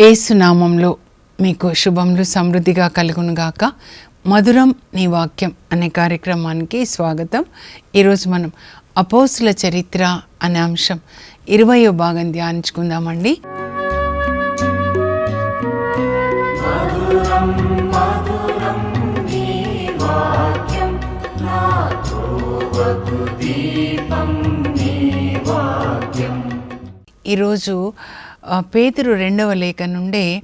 ఏసునామంలో మీకు శుభములు సమృద్ధిగా కలుగునుగాక. మధురం నీ వాక్యం అనే కార్యక్రమానికి స్వాగతం. ఈరోజు మనం అపోసుల చరిత్ర అనే అంశం ఇరవయో భాగం ధ్యానించుకుందామండి. ఈరోజు పేతురు రెండవ లేఖ నుండే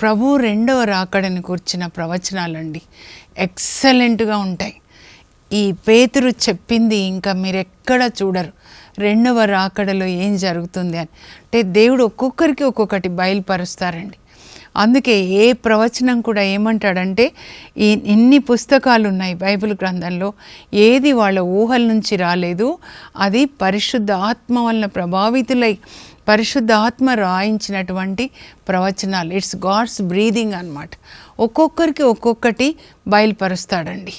ప్రభు రెండవ రాకడని కూర్చిన ప్రవచనాలండి. ఎక్సలెంట్గా ఉంటాయి. ఈ పేతురు చెప్పింది ఇంకా మీరు ఎక్కడ చూడరు. రెండవ రాకడలో ఏం జరుగుతుంది అని. అంటే దేవుడు ఒక్కొక్కరికి ఒక్కొక్కటి బయలుపరుస్తారండి. అందుకే ఏ ప్రవచనం కూడా ఏమంటాడంటే ఈ ఇన్ని పుస్తకాలు ఉన్నాయి బైబిల్ గ్రంథంలో ఏది వాళ్ళ ఊహల నుంచి రాలేదు అది పరిశుద్ధ ఆత్మ వలన ప్రభావితులై పరిశుద్ధ ఆత్మ రాయించినటువంటి ప్రవచనాలు. ఇట్స్ గాడ్స్ బ్రీదింగ్ అన్నమాట. ఒక్కొక్కరికి ఒక్కొక్కటి బయలుపరుస్తాడండి.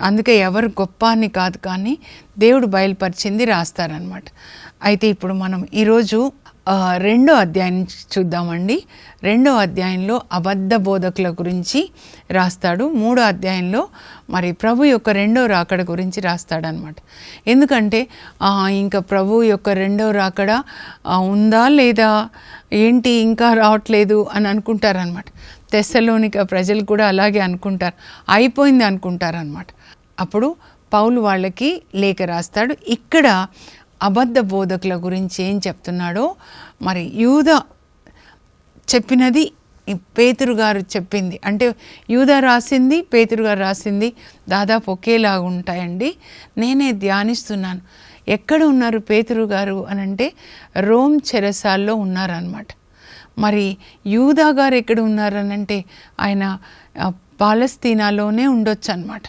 అందుకే ఎవరు గొప్ప అని కాదు కానీ దేవుడు బయలుపరిచింది రాస్తారనమాట అయితే ఇప్పుడు మనం ఈరోజు రెండో అధ్యాయం చూద్దామండి. రెండో అధ్యాయంలో అబద్ధ బోధకుల గురించి రాస్తాడు. మూడో అధ్యాయంలో మరి ప్రభు యొక్క రెండో రాకడ గురించి రాస్తాడనమాట ఎందుకంటే ఇంకా ప్రభు యొక్క రెండో రాకడ ఉందా లేదా? ఏంటి ఇంకా రావట్లేదు అని అనుకుంటారనమాట తెస్సలోనిక ప్రజలు కూడా అలాగే అనుకుంటారు. అయిపోయింది అనుకుంటారనమాట అప్పుడు పౌలు వాళ్ళకి లేఖ రాస్తాడు. ఇక్కడ అబద్ధ బోధకుల గురించి ఏం చెప్తున్నాడో మరి యూద చెప్పినది పేతురు గారు చెప్పింది. అంటే యూద రాసింది పేతురు గారు రాసింది దాదాపు ఒకేలాగా ఉంటాయండి. నేనే ధ్యానిస్తున్నాను. ఎక్కడ ఉన్నారు పేతురు గారు అని అంటే రోమ్ చెరసాల్లో ఉన్నారనమాట మరి యూదా గారు ఎక్కడ ఉన్నారనంటే ఆయన పాలస్తీనాలోనే ఉండొచ్చు అనమాట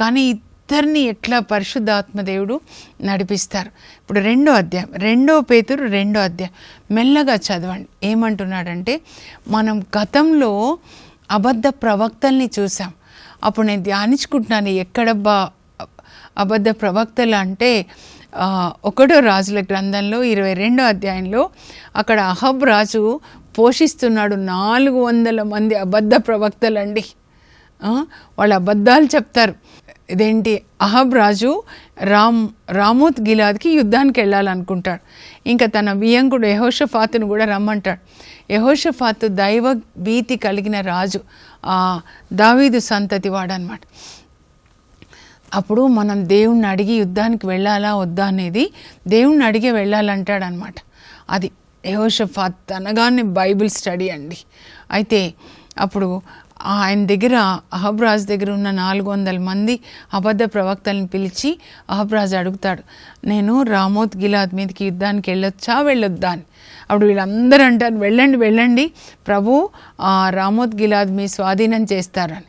కానీ ఇద్దరిని ఎట్లా పరిశుద్ధాత్మదేవుడు నడిపిస్తారు? ఇప్పుడు రెండో అధ్యాయం రెండో పేతురు రెండో అధ్యాయం. మెల్లగా చదవండి. ఏమంటున్నాడంటే మనం గతంలో అబద్ధ ప్రవక్తల్ని చూసాం. అప్పుడు నేను ధ్యానించుకుంటున్నాను ఎక్కడబ్బా అబద్ధ ప్రవక్తలు అంటే ఒకటో రాజుల గ్రంథంలో ఇరవై రెండో అధ్యాయంలో అక్కడ అహబ్ రాజు పోషిస్తున్నాడు నాలుగు వందల మంది అబద్ధ ప్రవక్తలండి. వాళ్ళు అబద్ధాలు చెప్తారు. ఇదేంటి? అహబ్ రాజు రామ్ రామోత్ గిలాద్కి యుద్ధానికి వెళ్ళాలనుకుంటాడు. ఇంకా తన వియంకుడు యహోషఫాతును కూడా రమ్మంటాడు. యహోషఫాతు దైవ భీతి కలిగిన రాజు ఆ దావీదు సంతతి వాడనమాట అప్పుడు మనం దేవుణ్ణి అడిగి యుద్ధానికి వెళ్ళాలా వద్దా అనేది దేవుణ్ణి అడిగే వెళ్ళాలంటాడనమాట అది యహోషఫాత్ అనగానే బైబిల్ స్టడీ అండి. అయితే అప్పుడు ఆయన దగ్గర అహబ్రాజ్ దగ్గర ఉన్న నాలుగు వందల మంది అబద్ధ ప్రవక్తలను పిలిచి అహబ్రాజ్ అడుగుతాడు నేను రామోత్ గిలాద్ మీదకి యుద్ధానికి వెళ్ళొచ్చా వెళ్ళొద్దా అని? అప్పుడు వీళ్ళందరూ అంటారు వెళ్ళండి వెళ్ళండి ప్రభు ఆ రామోత్ గిలాద్ మీ స్వాధీనం చేస్తారని.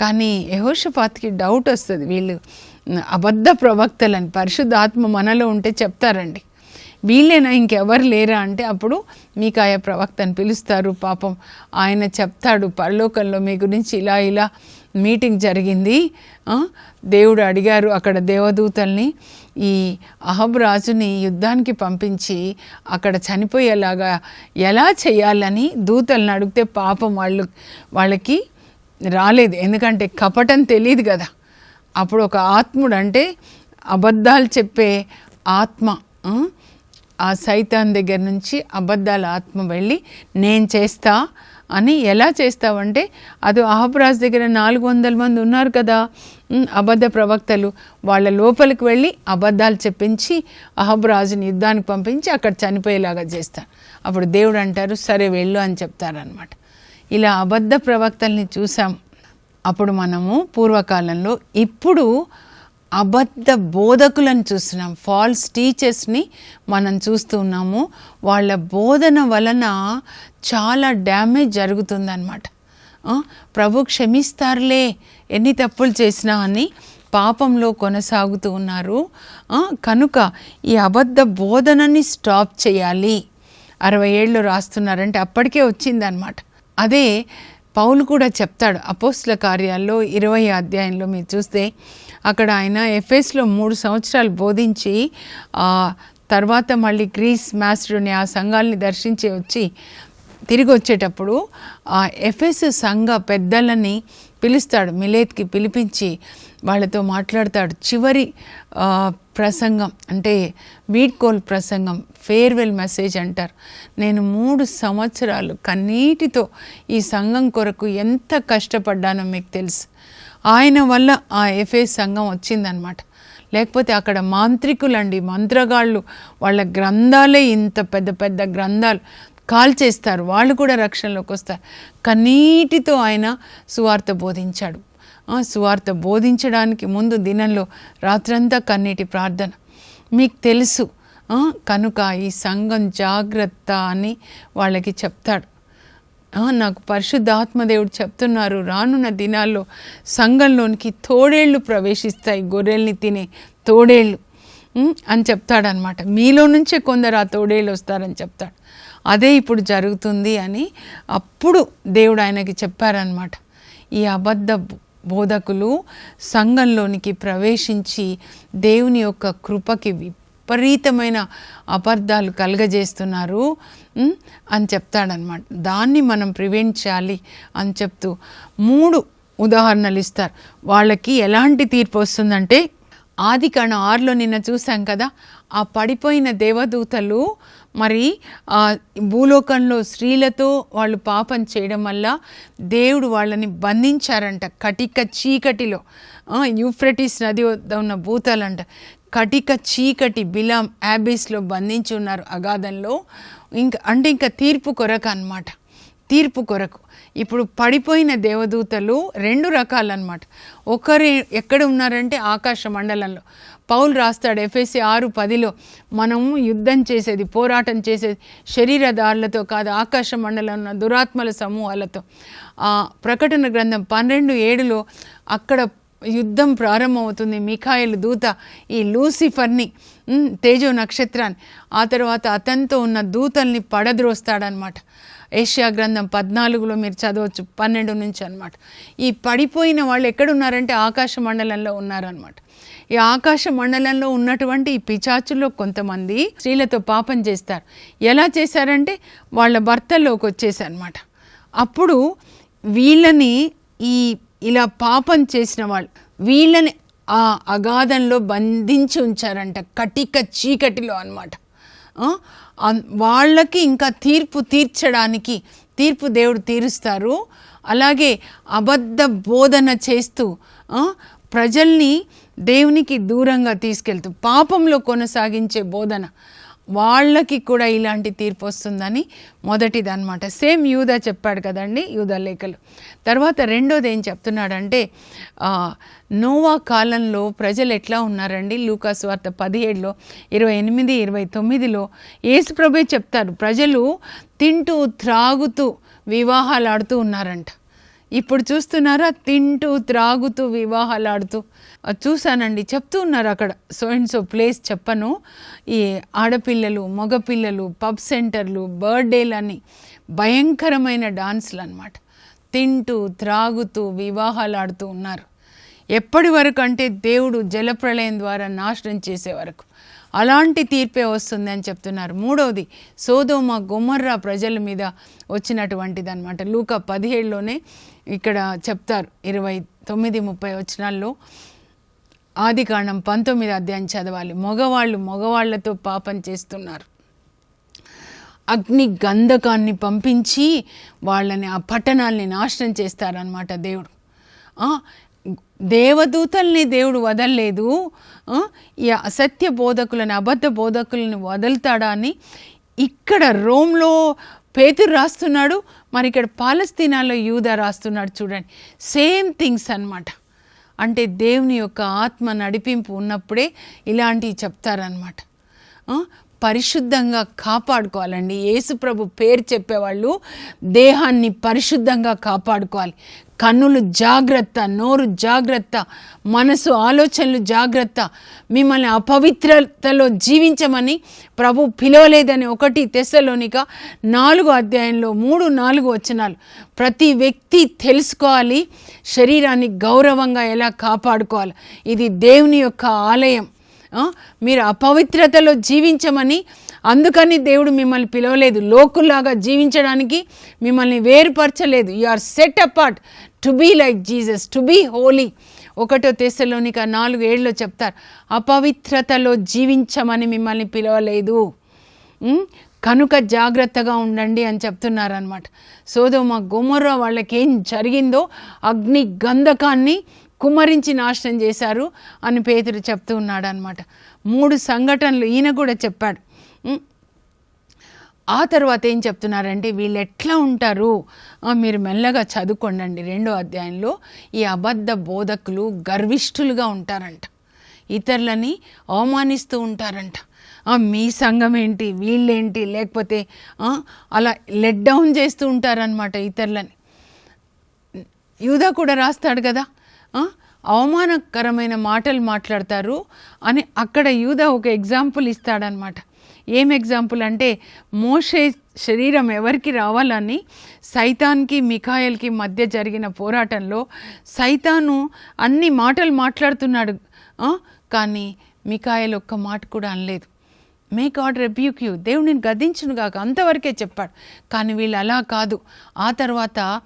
కానీ యహోషపాత్కి డౌట్ వస్తుంది వీళ్ళు అబద్ధ ప్రవక్తలని పరిశుద్ధాత్మ మనలో ఉంటే చెప్తారండి. వీళ్ళేనా? ఇంకెవరు లేరా? అంటే అప్పుడు మీకు ఆయా ప్రవక్తను పిలుస్తారు. పాపం ఆయన చెప్తాడు పరలోకంలో మీ గురించి ఇలా ఇలా మీటింగ్ జరిగింది. దేవుడు అడిగారు అక్కడ దేవదూతల్ని ఈ అహబ్ రాజుని యుద్ధానికి పంపించి అక్కడ చనిపోయేలాగా ఎలా చేయాలని దూతల్ని అడిగితే పాపం వాళ్ళు వాళ్ళకి రాలేదు. ఎందుకంటే కపటం తెలియదు కదా. అప్పుడు ఒక ఆత్ముడు అంటే అబద్ధాలు చెప్పే ఆత్మ ఆ, సైతాన్ దగ్గర నుంచి అబద్ధాల ఆత్మ వెళ్ళి నేను చేస్తా అని ఎలా చేస్తావంటే అది అహబ్రాజ్ దగ్గర నాలుగు వందల మంది ఉన్నారు కదా అబద్ధ ప్రవక్తలు. వాళ్ళ లోపలికి వెళ్ళి అబద్ధాలు చెప్పించి అహబ్రాజుని యుద్ధానికి పంపించి అక్కడ చనిపోయేలాగా చేస్తారు అప్పుడు దేవుడు అంటారు సరే వెళ్ళు అని చెప్తారనమాట ఇలా అబద్ధ ప్రవక్తల్ని చూసాం. అప్పుడు మనము పూర్వకాలంలో ఇప్పుడు అబద్ధ బోధకులను చూస్తున్నాం. ఫాల్స్ టీచర్స్ని మనం చూస్తూ ఉన్నాము. వాళ్ళ బోధన వలన చాలా డ్యామేజ్ జరుగుతుందన్నమాట. ప్రభు క్షమిస్తారులే ఎన్ని తప్పులు చేసినా అని పాపంలో కొనసాగుతూ ఉన్నారు. కనుక ఈ అబద్ధ బోధనని స్టాప్ చేయాలి. అరవై ఏళ్ళు రాస్తున్నారంటే అప్పటికే వచ్చిందనమాట అదే పౌలు కూడా చెప్తాడు అపోస్ల కార్యాల్లో ఇరవై అధ్యాయంలో మీరు చూస్తే అక్కడ ఆయన ఎఫ్ఎస్లో మూడు సంవత్సరాలు బోధించి తర్వాత మళ్ళీ గ్రీస్ మాస్టర్ని ఆ సంఘాలని దర్శించి వచ్చి తిరిగి వచ్చేటప్పుడు ఆ ఎఫ్ఎస్ సంఘ పెద్దలని పిలుస్తాడు మిలేత్కి పిలిపించి వాళ్ళతో మాట్లాడతాడు. చివరి ప్రసంగం అంటే వీడ్కోల్ ప్రసంగం ఫేర్వెల్ మెసేజ్ అంటారు. నేను మూడు సంవత్సరాలు కన్నీటితో ఈ సంఘం కొరకు ఎంత కష్టపడ్డానో మీకు తెలుసు. ఆయన వల్ల ఆ ఎఫ్ఏ సంఘం వచ్చిందనమాట లేకపోతే అక్కడ మాంత్రికులండి మంత్రగాళ్ళు వాళ్ళ గ్రంథాలే ఇంత పెద్ద పెద్ద గ్రంథాలు కాల్చేస్తారు. వాళ్ళు కూడా రక్షణలోకి వస్తారు. కన్నీటితో ఆయన సువార్త బోధించాడు. ఆ, సువార్త బోధించడానికి ముందు దినంలో రాత్రంతా కన్నీటి ప్రార్థన. మీకు తెలుసు కనుక ఈ సంఘం జాగ్రత్త అని వాళ్ళకి చెప్తాడు. నాకు పరిశుద్ధాత్మదేవుడు చెప్తున్నారు రానున్న దినాల్లో సంఘంలోనికి తోడేళ్ళు ప్రవేశిస్తాయి గొర్రెల్ని తినే తోడేళ్ళు అని చెప్తాడనమాట మీలో నుంచే కొందరు ఆ తోడేళ్ళు వస్తారని చెప్తాడు. అదే ఇప్పుడు జరుగుతుంది అని అప్పుడు దేవుడు ఆయనకి చెప్పారనమాట ఈ అబద్ధ బోధకులు సంఘంలోనికి ప్రవేశించి దేవుని యొక్క కృపకి విపరీతమైన అపార్థాలు కలగజేస్తున్నారు అని చెప్తాడనమాట దాన్ని మనం ప్రివెంట్ చేయాలి అని చెప్తూ మూడు ఉదాహరణలు ఇస్తారు. వాళ్ళకి ఎలాంటి తీర్పు వస్తుందంటే ఆది కణ ఆరులో నిన్న చూసాం కదా ఆ పడిపోయిన దేవదూతలు మరి భూలోకంలో స్త్రీలతో వాళ్ళు పాపం చేయడం వల్ల దేవుడు వాళ్ళని బంధించారంట. కటిక చీకటిలో. యూఫ్రటిస్ నది వద్ద ఉన్న భూతాలంట. కటిక చీకటి బిలాం యాబీస్లో బంధించి ఉన్నారు అగాధంలో. ఇంకా అంటే ఇంకా తీర్పు కొరకు అన్నమాట. తీర్పు కొరకు. ఇప్పుడు పడిపోయిన దేవదూతలు రెండు రకాలన్నమాట. ఒకరు ఎక్కడ ఉన్నారంటే ఆకాశ మండలంలో. పౌలు రాస్తాడు ఎఫ్ఎస్సి ఆరు పదిలో మనము యుద్ధం చేసేది పోరాటం చేసేది శరీరదారులతో కాదు ఆకాశ మండలం ఉన్న దురాత్మల సమూహాలతో. ఆ ప్రకటన గ్రంథం పన్నెండు ఏడులో అక్కడ యుద్ధం ప్రారంభమవుతుంది. మిఖాయిల్ దూత ఈ లూసిఫర్ని తేజో నక్షత్రాన్ని ఆ తర్వాత అతనితో ఉన్న దూతల్ని పడద్రోస్తాడనమాట ఏషియా గ్రంథం పద్నాలుగులో మీరు చదవచ్చు పన్నెండు నుంచి అనమాట ఈ పడిపోయిన వాళ్ళు ఎక్కడున్నారంటే ఆకాశ మండలంలో ఉన్నారనమాట ఈ ఆకాశ మండలంలో ఉన్నటువంటి ఈ పిచాచుల్లో కొంతమంది స్త్రీలతో పాపం చేస్తారు. ఎలా చేశారంటే వాళ్ళ భర్తల్లోకి వచ్చేసనమాట అప్పుడు వీళ్ళని ఈ ఇలా పాపం చేసిన వాళ్ళు వీళ్ళని ఆ అగాధంలో బంధించి ఉంచారంట కటిక చీకటిలో అనమాట వాళ్ళకి ఇంకా తీర్పు తీర్చడానికి తీర్పు దేవుడు తీరుస్తారు. అలాగే అబద్ధ బోధన చేస్తూ ప్రజల్ని దేవునికి దూరంగా తీసుకెళ్తూ పాపంలో కొనసాగించే బోధన వాళ్ళకి కూడా ఇలాంటి తీర్పు వస్తుందని మొదటిది అనమాట సేమ్ యూదా చెప్పాడు కదండి యూదా లేఖలు. తర్వాత రెండోది ఏం చెప్తున్నాడంటే నోవా కాలంలో ప్రజలు ఎట్లా ఉన్నారండి? లూకాస్ వార్త పదిహేడులో ఇరవై ఎనిమిది ఇరవై తొమ్మిదిలో ఏసుప్రభే చెప్తారు ప్రజలు తింటూ త్రాగుతూ వివాహాలు ఆడుతూ ఉన్నారంట. ఇప్పుడు చూస్తున్నారా? తింటూ త్రాగుతూ వివాహాలాడుతూ. ఆడుతూ చూశానండి. చెప్తూ ఉన్నారు అక్కడ. సో అండ్ సో ప్లేస్ చెప్పను. ఈ ఆడపిల్లలు మగపిల్లలు పబ్ సెంటర్లు బర్త్డేలని భయంకరమైన డాన్స్లు అన్నమాట తింటూ త్రాగుతూ వివాహాలాడుతూ ఉన్నారు. ఎప్పటి వరకు అంటే దేవుడు జలప్రళయం ద్వారా నాశనం చేసే వరకు. అలాంటి తీర్పే వస్తుంది అని చెప్తున్నారు. మూడవది సోదోమ గొమర్రా ప్రజల మీద వచ్చినటువంటిది అనమాట లూక పదిహేడులోనే ఇక్కడ చెప్తారు. ఇరవై తొమ్మిది ముప్పై వచనాల్లో ఆది కాండం పంతొమ్మిది అధ్యాయం చదవాలి. మగవాళ్ళు మగవాళ్ళతో పాపం చేస్తున్నారు. అగ్ని గంధకాన్ని పంపించి వాళ్ళని ఆ పట్టణాల్ని నాశనం చేస్తారనమాట దేవుడు. దేవదూతల్ని దేవుడు వదలలేదు. ఈ అసత్య బోధకులని అబద్ధ బోధకులను వదులుతాడా అని ఇక్కడ రోమ్లో పేతురు రాస్తున్నాడు మరి ఇక్కడ పాలస్తీనాలో యూదా రాస్తున్నాడు చూడండి. సేమ్ థింగ్స్ అన్నమాట. అంటే దేవుని యొక్క ఆత్మ నడిపింపు ఉన్నప్పుడే ఇలాంటివి చెప్తారనమాట పరిశుద్ధంగా కాపాడుకోవాలండి. యేసుప్రభు పేరు చెప్పేవాళ్ళు దేహాన్ని పరిశుద్ధంగా కాపాడుకోవాలి. కన్నులు జాగ్రత్త నోరు జాగ్రత్త మనసు ఆలోచనలు జాగ్రత్త. మిమ్మల్ని అపవిత్రతలో జీవించమని ప్రభు పిలవలేదని ఒకటి తెశలోనిక నాలుగు అధ్యాయంలో మూడు నాలుగు వచనాలు. ప్రతి వ్యక్తి తెలుసుకోవాలి శరీరాన్ని గౌరవంగా ఎలా కాపాడుకోవాలి. ఇది దేవుని యొక్క ఆలయం. మీరు అపవిత్రతలో జీవించమని అందుకని దేవుడు మిమ్మల్ని పిలవలేదు. లోకులాగా జీవించడానికి మిమ్మల్ని వేరుపరచలేదు. You are set apart to be like Jesus to be holy ఒకటో తెశలోనిక నాలుగు ఏళ్ళలో చెప్తారు. అపవిత్రతలో జీవించమని మిమ్మల్ని పిలవలేదు. కనుక జాగ్రత్తగా ఉండండి అని చెప్తున్నారనమాట సోదోమ గుమర్ర వాళ్ళకి వాళ్ళకేం జరిగిందో అగ్ని గంధకాన్ని కుమ్మరించి నాశనం చేశారు అని పేతురు చెప్తూ ఉన్నాడు అనమాట మూడు సంఘటనలు ఈయన కూడా చెప్పాడు. ఆ తర్వాత ఏం చెప్తున్నారంటే వీళ్ళు ఎట్లా ఉంటారు మీరు మెల్లగా చదువుకోండి రెండో అధ్యాయంలో ఈ అబద్ధ బోధకులు గర్విష్ఠులుగా ఉంటారంట. ఇతరులని అవమానిస్తూ ఉంటారంట. మీ సంఘం ఏంటి? వీళ్ళేంటి? లేకపోతే అలా లెట్ డౌన్ చేస్తూ ఉంటారనమాట ఇతరులని. యూదా కూడా రాస్తాడు కదా? అవమానకరమైన మాటలు మాట్లాడతారు అని అక్కడ యూదా ఒక ఎగ్జాంపుల్ ఇస్తాడనమాట ఏం ఎగ్జాంపుల్ అంటే మోషే శరీరం ఎవరికి రావాలని సైతాన్కి మిఖాయల్కి మధ్య జరిగిన పోరాటంలో సైతాను అన్ని మాటలు మాట్లాడుతున్నాడు. కానీ మిఖాయల్ ఒక్క మాట కూడా అనలేదు. మే గాడ్ రెబ్యూక్ యూ దేవుడిని గదించును కాక అంతవరకే చెప్పాడు. కానీ వీళ్ళు అలా కాదు. ఆ తర్వాత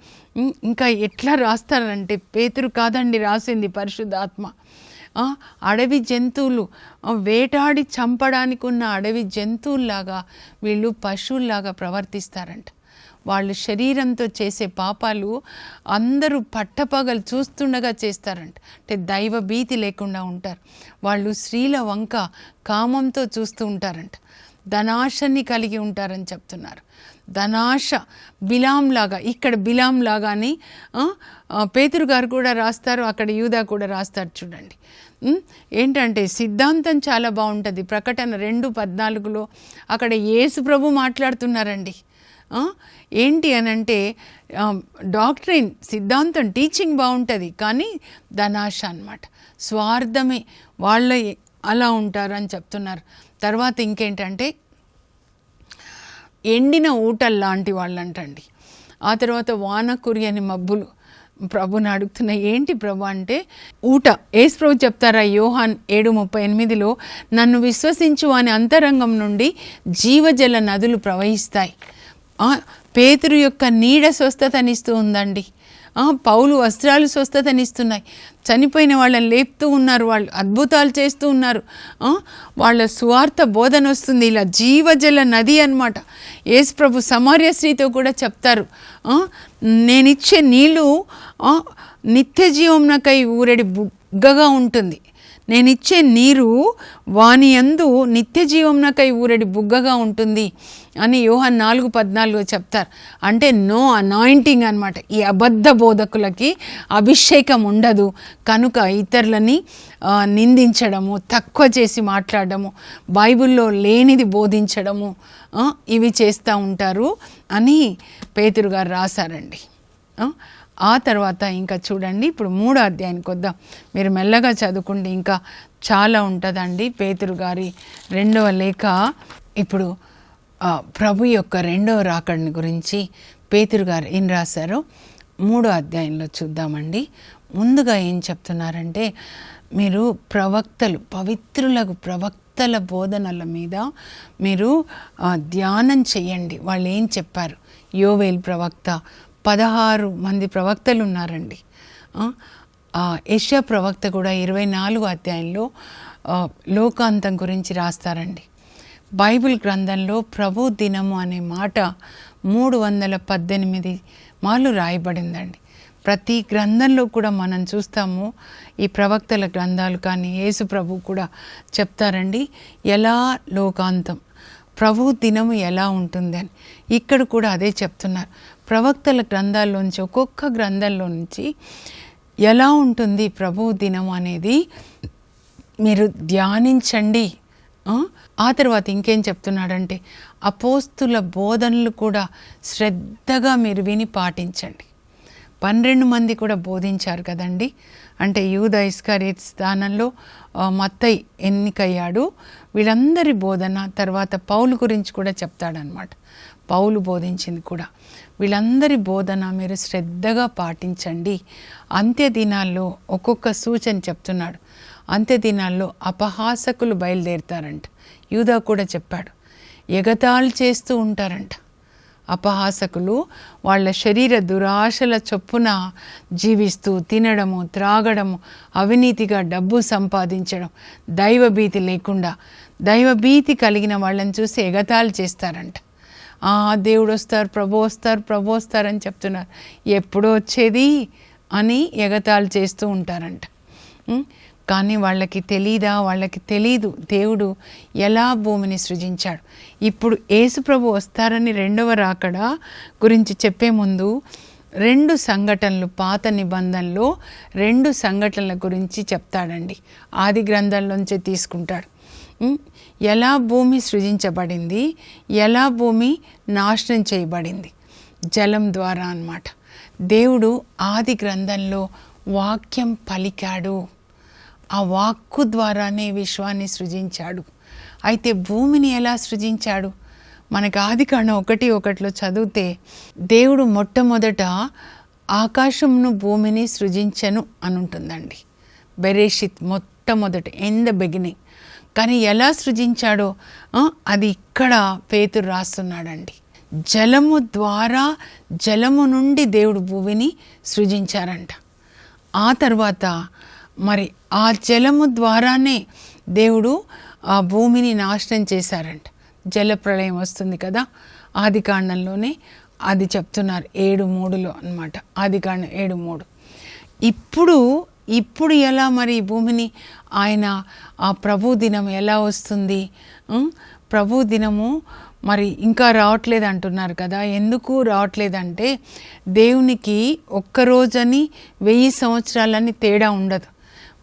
ఇంకా ఎట్లా రాస్తారంటే పేతురు కాదండి రాసింది పరిశుద్ధాత్మ. అడవి జంతువులు వేటాడి చంపడానికి ఉన్న అడవి జంతువుల్లాగా వీళ్ళు పశువుల్లాగా ప్రవర్తిస్తారంట. వాళ్ళు శరీరంతో చేసే పాపాలు అందరూ పట్టపగలు చూస్తుండగా చేస్తారంట. అంటే దైవ భీతి లేకుండా ఉంటారు. వాళ్ళు స్త్రీల వంక కామంతో చూస్తూ ఉంటారంట. ధనాశని కలిగి ఉంటారని చెప్తున్నారు. ధనాశ బిలాంలాగా ఇక్కడ బిలాంలాగా అని పేతురు గారు కూడా రాస్తారు అక్కడ యూదా కూడా రాస్తారు చూడండి. ఏంటంటే సిద్ధాంతం చాలా బాగుంటుంది. ప్రకటన రెండు పద్నాలుగులో అక్కడ యేసు ప్రభు మాట్లాడుతున్నారండి. ఏంటి అని అంటే డాక్టరీన్ సిద్ధాంతం టీచింగ్ బాగుంటుంది కానీ ధనాశ అన్నమాట. స్వార్థమే. వాళ్ళ అలా ఉంటారని చెప్తున్నారు. తర్వాత ఇంకేంటంటే ఎండిన ఊటల్లాంటి వాళ్ళంటండి. ఆ తర్వాత వాన కురియని మబ్బులు. ప్రభుని అడుగుతున్న ఏంటి ప్రభు అంటే ఊట. ఏసు ప్రభు చెప్తారా యోహాన్ ఏడు ముప్పై ఎనిమిదిలో నన్ను విశ్వసించు అని అంతరంగం నుండి జీవజల నదులు ప్రవహిస్తాయి. పేతురు యొక్క నీడ స్వస్థతనిస్తూ ఉందండి. పౌలు వస్త్రాలు స్వస్థతనిస్తున్నాయి. చనిపోయిన వాళ్ళని లేపుతూ ఉన్నారు వాళ్ళు అద్భుతాలు చేస్తూ ఉన్నారు. వాళ్ళ స్వార్థ బోధన వస్తుంది. ఇలా జీవజల నది అనమాట యేసు ప్రభు సమార్య స్త్రీతో కూడా చెప్తారు. నేనిచ్చే నీళ్ళు నిత్య జీవంనకై ఊరెడి బుగ్గగా ఉంటుంది. నేను ఇచ్చే నీరు వాని యందు నిత్య జీవంనకై ఊరడి బుగ్గగా ఉంటుంది అని యోహన్ నాలుగు పద్నాలుగు చెప్తారు. అంటే నో అనాయింటింగ్ అనమాట ఈ అబద్ధ బోధకులకి అభిషేకం ఉండదు. కనుక ఇతరులని నిందించడము తక్కువ చేసి మాట్లాడడము బైబిల్లో లేనిది బోధించడము ఇవి చేస్తూ ఉంటారు అని పేతురు గారు రాశారండి. ఆ, తర్వాత ఇంకా చూడండి ఇప్పుడు మూడో అధ్యాయానికి వద్దాం మీరు మెల్లగా చదువుకుంటే ఇంకా చాలా ఉంటుందండి పేతురు గారి రెండవ లేఖ. ఇప్పుడు ప్రభు యొక్క రెండవ రాకడిని గురించి పేతురు గారు ఏం రాశారో మూడో అధ్యాయంలో చూద్దామండి. ముందుగా ఏం చెప్తున్నారంటే మీరు ప్రవక్తలు పవిత్రులకు ప్రవక్తల బోధనల మీద మీరు ధ్యానం చేయండి. వాళ్ళు ఏం చెప్పారు? యోవేల్ ప్రవక్త పదహారు మంది ప్రవక్తలు ఉన్నారండి ఆ, ప్రవక్త కూడా ఇరవై నాలుగు అధ్యాయంలో లోకాంతం గురించి రాస్తారండి. బైబిల్ గ్రంథంలో ప్రభు దినము అనే మాట మూడు వందల పద్దెనిమిది మార్లు రాయబడిందండి. ప్రతి గ్రంథంలో కూడా మనం చూస్తాము ఈ ప్రవక్తల గ్రంథాలు కానీ యేసు ప్రభు కూడా చెప్తారండి ఎలా లోకాంతం ప్రభు దినము ఎలా ఉంటుంది అని ఇక్కడ కూడా అదే చెప్తున్నారు. ప్రవక్తల గ్రంథాల్లోంచి ఒక్కొక్క గ్రంథంలో నుంచి ఎలా ఉంటుంది ప్రభు దినం అనేది మీరు ధ్యానించండి. ఆ? తర్వాత ఇంకేం చెప్తున్నాడంటే అపోస్తుల బోధనలు కూడా శ్రద్ధగా మీరు విని పాటించండి. పన్నెండు మంది కూడా బోధించారు కదండి. అంటే యూద ఇస్కరేత్ స్థానంలో మత్తై ఎన్నికయ్యాడు. వీళ్ళందరి బోధన తర్వాత పౌలు గురించి కూడా చెప్తాడనమాట పౌలు బోధించింది కూడా. వీళ్ళందరి బోధన మీరు శ్రద్ధగా పాటించండి. అంత్య దినాల్లో ఒక్కొక్క సూచన చెప్తున్నాడు. అంత్య దినాల్లో అపహాసకులు బయలుదేరుతారంట. యూదా కూడా చెప్పాడు. ఎగతాళి చేస్తూ ఉంటారంట. అపహాసకులు వాళ్ళ శరీర దురాశల చొప్పున జీవిస్తూ తినడము త్రాగడము అవినీతిగా డబ్బు సంపాదించడం దైవభీతి లేకుండా దైవభీతి కలిగిన వాళ్ళని చూసి ఎగతాళి చేస్తారంట. దేవుడు వస్తారు ప్రభు వస్తారు ప్రభు వస్తారని చెప్తున్నారు. ఎప్పుడు వచ్చేది అని ఎగతాళి చేస్తూ ఉంటారంట. కానీ వాళ్ళకి తెలీదా? వాళ్ళకి తెలీదు. దేవుడు ఎలా భూమిని సృజించాడు? ఇప్పుడు యేసుప్రభు వస్తారని రెండవ రాకడ గురించి చెప్పే ముందు రెండు సంఘటనలు పాత నిబంధనలో రెండు సంఘటనల గురించి చెప్తాడండి. ఆది గ్రంథంలోంచి తీసుకుంటాడు. ఎలా భూమి సృజించబడింది ఎలా భూమి నాశనం చేయబడింది? జలం ద్వారా అన్నమాట. దేవుడు ఆది గ్రంథంలో వాక్యం పలికాడు. ఆ వాక్కు ద్వారానే విశ్వాన్ని సృజించాడు. అయితే భూమిని ఎలా సృజించాడు? మనకు ఆది కాండం ఒకటి ఒకటిలో చదివితే దేవుడు మొట్టమొదట ఆకాశంను భూమిని సృజించను అని ఉంటుందండి బెరేషిత్ మొట్టమొదట ఎన్ ద బిగినింగ్ కానీ ఎలా సృజించాడో అది ఇక్కడ పేతురు రాస్తున్నాడండి. జలము ద్వారా జలము నుండి దేవుడు భూమిని సృజించారంట. ఆ తర్వాత మరి ఆ జలము ద్వారానే దేవుడు ఆ భూమిని నాశనం చేశారంట. జల ప్రళయం వస్తుంది కదా ఆది కాండంలోనే అది చెప్తున్నారు ఏడు మూడులో అనమాట ఆది కాండం ఏడు మూడు. ఇప్పుడు ఇప్పుడు ఎలా మరి భూమిని ఆయన ఆ ప్రభు దినం ఎలా వస్తుంది? ప్రభు దినము మరి ఇంకా రావట్లేదు అంటున్నారు కదా. ఎందుకు రావట్లేదంటే దేవునికి ఒక్కరోజని వెయ్యి సంవత్సరాలని తేడా ఉండదు.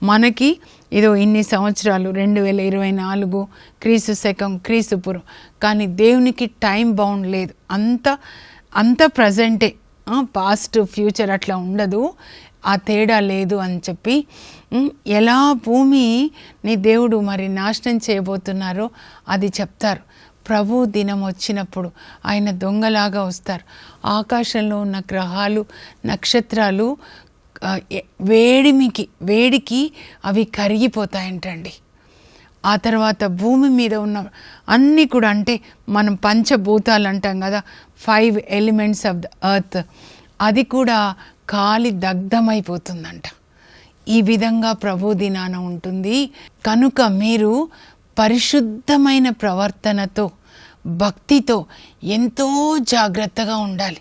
మనకి ఇదో ఇన్ని సంవత్సరాలు రెండు వేల ఇరవై నాలుగు క్రీస్తు శకం క్రీస్తు పూర్వం. కానీ దేవునికి టైం బౌండ్ లేదు. అంత అంత ప్రజెంటే. పాస్ట్ ఫ్యూచర్ అట్లా ఉండదు. ఆ తేడా లేదు అని చెప్పి ఎలా భూమి నీ దేవుడు మరి నాశనం చేయబోతున్నారో అది చెప్తారు. ప్రభు దినం వచ్చినప్పుడు ఆయన దొంగలాగా వస్తారు. ఆకాశంలో ఉన్న గ్రహాలు నక్షత్రాలు వేడిమికి వేడికి అవి కరిగిపోతాయంటండి. ఆ తర్వాత భూమి మీద ఉన్న అన్నీ కూడా అంటే మనం పంచభూతాలు అంటాం కదా five elements of the earth. అది కూడా కాలి దగ్ధమైపోతుందంట. ఈ విధంగా ప్రభు దినాన ఉంటుంది. కనుక మీరు పరిశుద్ధమైన ప్రవర్తనతో భక్తితో ఎంతో జాగ్రత్తగా ఉండాలి.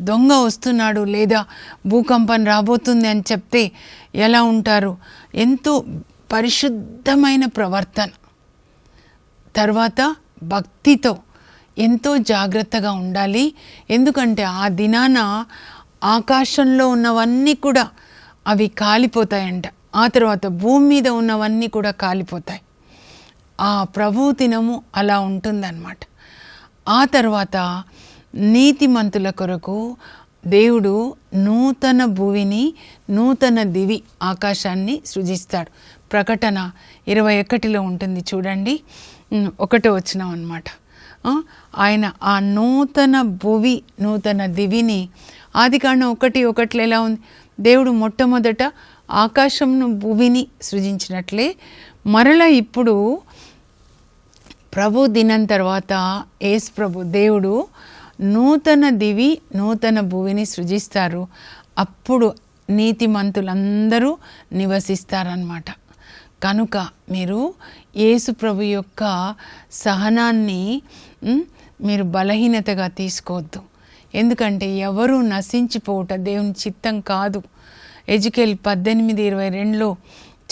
దొంగ వస్తున్నాడు లేదా భూకంపం రాబోతుంది అని చెప్తే ఎలా ఉంటారు? ఎంతో పరిశుద్ధమైన ప్రవర్తన. తర్వాత భక్తితో ఎంతో జాగ్రత్తగా ఉండాలి. ఎందుకంటే ఆ దినాన ఆకాశంలో ఉన్నవన్నీ కూడా అవి కాలిపోతాయంట. ఆ తర్వాత భూమి మీద ఉన్నవన్నీ కూడా కాలిపోతాయి. ఆ ప్రభు దినము అలా ఉంటుందన్నమాట. ఆ తర్వాత నీతిమంతుల కొరకు దేవుడు నూతన భూమిని నూతన దివి ఆకాశాన్ని సృజిస్తాడు. ప్రకటన ఇరవై ఒకటిలో ఉంటుంది చూడండి. ఒకటో వచ్చినాం అనమాట ఆయన ఆ నూతన భువి నూతన దివిని ఆది కాండం ఒకటి ఒకట్లు ఎలా ఉంది? దేవుడు మొట్టమొదట ఆకాశంను భూమిని సృజించినట్లే మరల ఇప్పుడు ప్రభు దినం తర్వాత ఏస్ ప్రభు దేవుడు నూతన దివి నూతన భూమిని సృజిస్తారు. అప్పుడు నీతిమంతులందరూ నివసిస్తారనమాట కనుక మీరు యేసు ప్రభు యొక్క సహనాన్ని మీరు బలహీనతగా తీసుకోవద్దు. ఎందుకంటే ఎవరు నశించిపోవుట దేవుని చిత్తం కాదు. ఎజుకేల్ పద్దెనిమిది ఇరవై రెండులో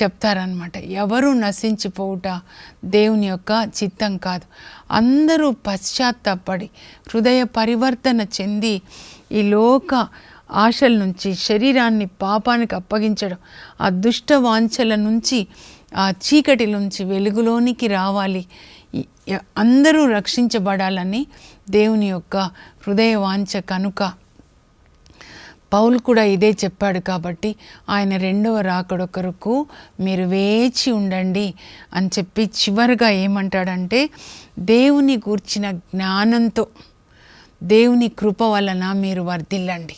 చెప్తారనమాట ఎవరు నశించిపోవుట దేవుని యొక్క చిత్తం కాదు. అందరూ పశ్చాత్తాపడి హృదయ పరివర్తన చెంది ఈ లోక ఆశల నుంచి శరీరాన్ని పాపానికి అప్పగించడం ఆ దుష్ట వాంఛల నుంచి ఆ చీకటి నుంచి వెలుగులోనికి రావాలి. అందరూ రక్షించబడాలని దేవుని యొక్క హృదయ వాంఛ కనుక పౌలు కూడా ఇదే చెప్పాడు కాబట్టి ఆయన రెండవ రాకడొకరకు మీరు వేచి ఉండండి అని చెప్పి చివరిగా ఏమంటాడంటే దేవుని గూర్చిన జ్ఞానంతో దేవుని కృప వలన మీరు వర్ధిల్లండి.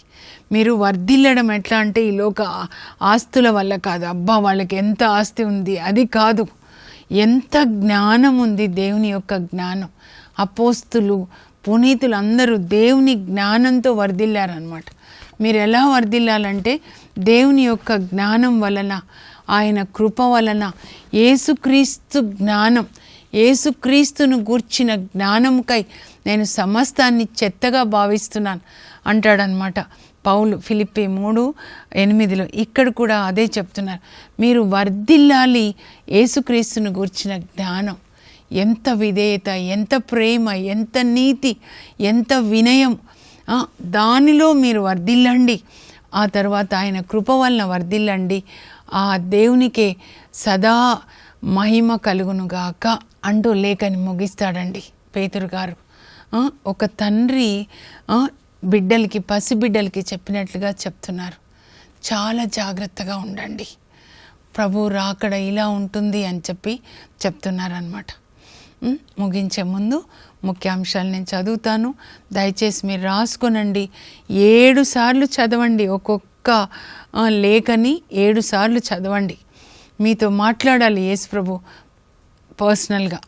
మీరు వర్ధిల్లడం ఎట్లా అంటే ఈ లోక ఆస్తుల వల్ల కాదు. అబ్బా వాళ్ళకి ఎంత ఆస్తి ఉంది? అది కాదు. ఎంత జ్ఞానం ఉంది దేవుని యొక్క జ్ఞానం. అపోస్తులు పునీతులు అందరూ దేవుని జ్ఞానంతో వర్ధిల్లారనమాట మీరు ఎలా వర్ధిల్లాలంటే దేవుని యొక్క జ్ఞానం వలన ఆయన కృప వలన ఏసుక్రీస్తు జ్ఞానం ఏసుక్రీస్తును గూర్చిన జ్ఞానంకై నేను సమస్తాన్ని చెత్తగా భావిస్తున్నాను అంటాడనమాట పౌలు ఫిలిప్పి మూడు ఎనిమిదిలో ఇక్కడ కూడా అదే చెప్తున్నారు. మీరు వర్ధిల్లాలి యేసుక్రీస్తును గూర్చిన జ్ఞానం. ఎంత విధేయత ఎంత ప్రేమ ఎంత నీతి ఎంత వినయం. దానిలో మీరు వర్ధిల్లండి. ఆ తర్వాత ఆయన కృప వలన వర్ధిల్లండి. ఆ దేవునికే సదా మహిమ కలుగునుగాక అంటూ లేఖని ముగిస్తాడండి పేతురు గారు. ఒక తండ్రి బిడ్డలకి పసిబిడ్డలకి చెప్పినట్లుగా చెప్తున్నారు. చాలా జాగ్రత్తగా ఉండండి. ప్రభు రాకడ ఇలా ఉంటుంది అని చెప్పి చెప్తున్నారనమాట ముగించే ముందు ముఖ్యాంశాలు నేను చదువుతాను. దయచేసి మీరు రాసుకొనండి. ఏడు సార్లు చదవండి ఒక్కొక్క లేఖని ఏడు సార్లు చదవండి. మీతో మాట్లాడాలి యేసు ప్రభు పర్సనల్గా.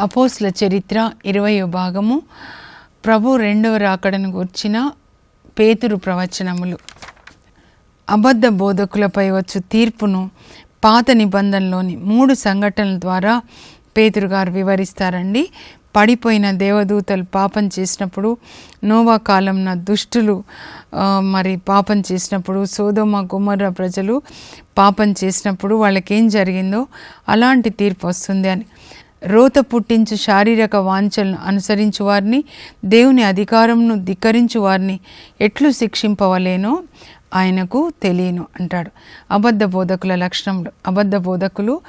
అపోస్ల చరిత్ర ఇరవయో భాగము. ప్రభు రెండవ రాకడను గూర్చిన పేతురు ప్రవచనములు. అబద్ధ బోధకులపై వచ్చు తీర్పును పాత నిబంధనలోని మూడు సంఘటనల ద్వారా పేతురు గారు వివరిస్తారండి. పడిపోయిన దేవదూతలు పాపం చేసినప్పుడు నోవా కాలంన దుష్టులు మరి పాపం చేసినప్పుడు సోదోమ గుమ్మర్ర ప్రజలు పాపం చేసినప్పుడు వాళ్ళకేం జరిగిందో అలాంటి తీర్పు వస్తుంది అని. రోత పుట్టించు శారీరక వాంఛలను అనుసరించు వారిని దేవుని అధికారంను ధిక్కరించు వారిని ఎట్లు శిక్షింపవలేనో ఆయనకు తెలియను అంటాడు. అబద్ధ బోధకుల లక్షణములు. అబద్ధ బోధకులు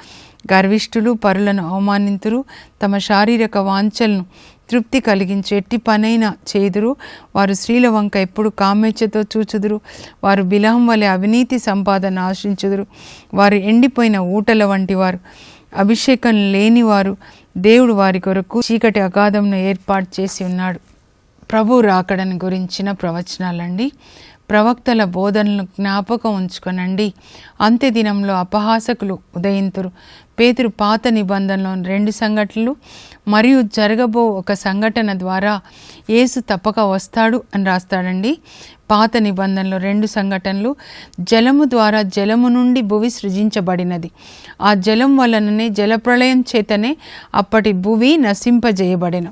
గర్విష్ఠులు పరులను అవమానింతురు తమ శారీరక వాంఛలను తృప్తి కలిగించే ఎట్టి పనైనా చేదురు. వారు స్త్రీల వంక ఎప్పుడు కామేచ్ఛతో చూచుదురు. వారు బిలహం వలె అవినీతి సంపాదన ఆశించుదురు. వారు ఎండిపోయిన ఊటల వంటి వారు. అభిషేకం లేనివారు దేవుడు వారి కొరకు చీకటి అగాధంను ఏర్పాటు చేసి ఉన్నాడు. ప్రభు రాకడని గురించిన ప్రవచనాలండి. ప్రవక్తల బోధనలు జ్ఞాపకం ఉంచుకొనండి. అంత్య దినంలో అపహాసకులు ఉదయింతురు. పేతురు పాత నిబంధనలో రెండు సంఘటనలు మరియు జరగబో ఒక సంఘటన ద్వారా యేసు తప్పక వస్తాడు అని రాస్తాడండి. పాత నిబంధనలో రెండు సంఘటనలు జలము ద్వారా జలము నుండి భువి సృజించబడినది. ఆ జలం వలననే జలప్రళయం చేతనే అప్పటి భువి నశింపజేయబడిన.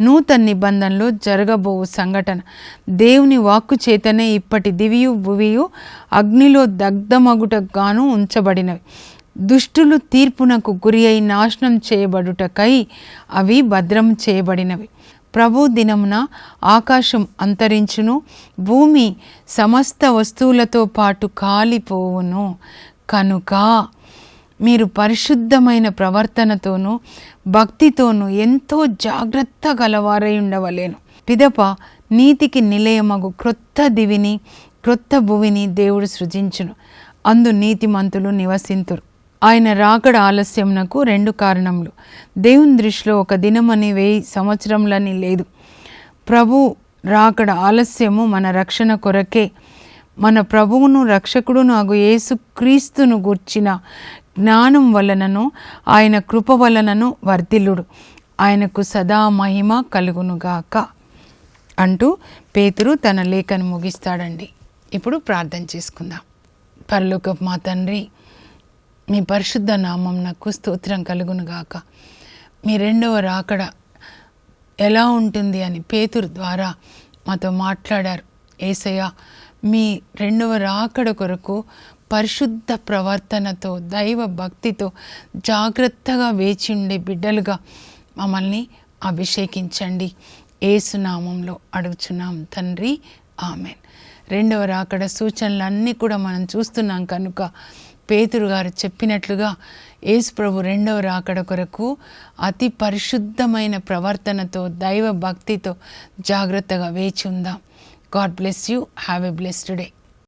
నూతన నిబంధనలో జరగబోవు సంఘటన. దేవుని వాక్కు చేతనే ఇప్పటి దివియు భువియు అగ్నిలో దగ్ధమగుటకు గాను ఉంచబడినవి. దుష్టులు తీర్పునకు గురి అయి నాశనం చేయబడుటకై అవి భద్రం చేయబడినవి. ప్రభు దినమున ఆకాశం అంతరించును భూమి సమస్త వస్తువులతో పాటు కాలిపోవును. కనుక మీరు పరిశుద్ధమైన ప్రవర్తనతోనూ భక్తితోనూ ఎంతో జాగ్రత్త గలవారై ఉండవలేను. పిదప నీతికి నిలయమగు క్రొత్త దివిని క్రొత్త భువిని దేవుడు సృజించును. అందు నీతిమంతులు నివసింతురు. ఆయన రాకడ ఆలస్యంనకు రెండు కారణములు. దేవుని దృష్టిలో ఒక దినమని వెయ్యి సంవత్సరంలని లేదు. ప్రభు రాకడ ఆలస్యము మన రక్షణ కొరకే. మన ప్రభువును రక్షకుడును అగు యేసు క్రీస్తును గూర్చిన జ్ఞానం వలనను ఆయన కృప వలనను వర్ధిల్లుడు. ఆయనకు సదా మహిమ కలుగునుగాక అంటూ పేతురు తన లేఖను ముగిస్తాడండి. ఇప్పుడు ప్రార్థన చేసుకుందాం. పర్లోక మా తండ్రి మీ పరిశుద్ధ నామం నాకు స్తోత్రం కలుగునుగాక మీ రెండవ రాకడ ఎలా ఉంటుంది అని పేతురు ద్వారా మాతో మాట్లాడారు. ఏసయ్య మీ రెండవ రాకడ కొరకు పరిశుద్ధ ప్రవర్తనతో దైవ భక్తితో జాగ్రత్తగా వేచి ఉండే బిడ్డలుగా మమ్మల్ని అభిషేకించండి. ఏసునామంలో అడుగుచున్నాం తండ్రి ఆమెన్. రెండవ రాకడ సూచనలన్నీ కూడా మనం చూస్తున్నాం కనుక పేతురు గారు చెప్పినట్లుగా యేసు ప్రభు రెండవ రాకడ కొరకు అతి పరిశుద్ధమైన ప్రవర్తనతో దైవ భక్తితో జాగ్రత్తగా వేచి ఉందాం. God bless you. Have a blessed day.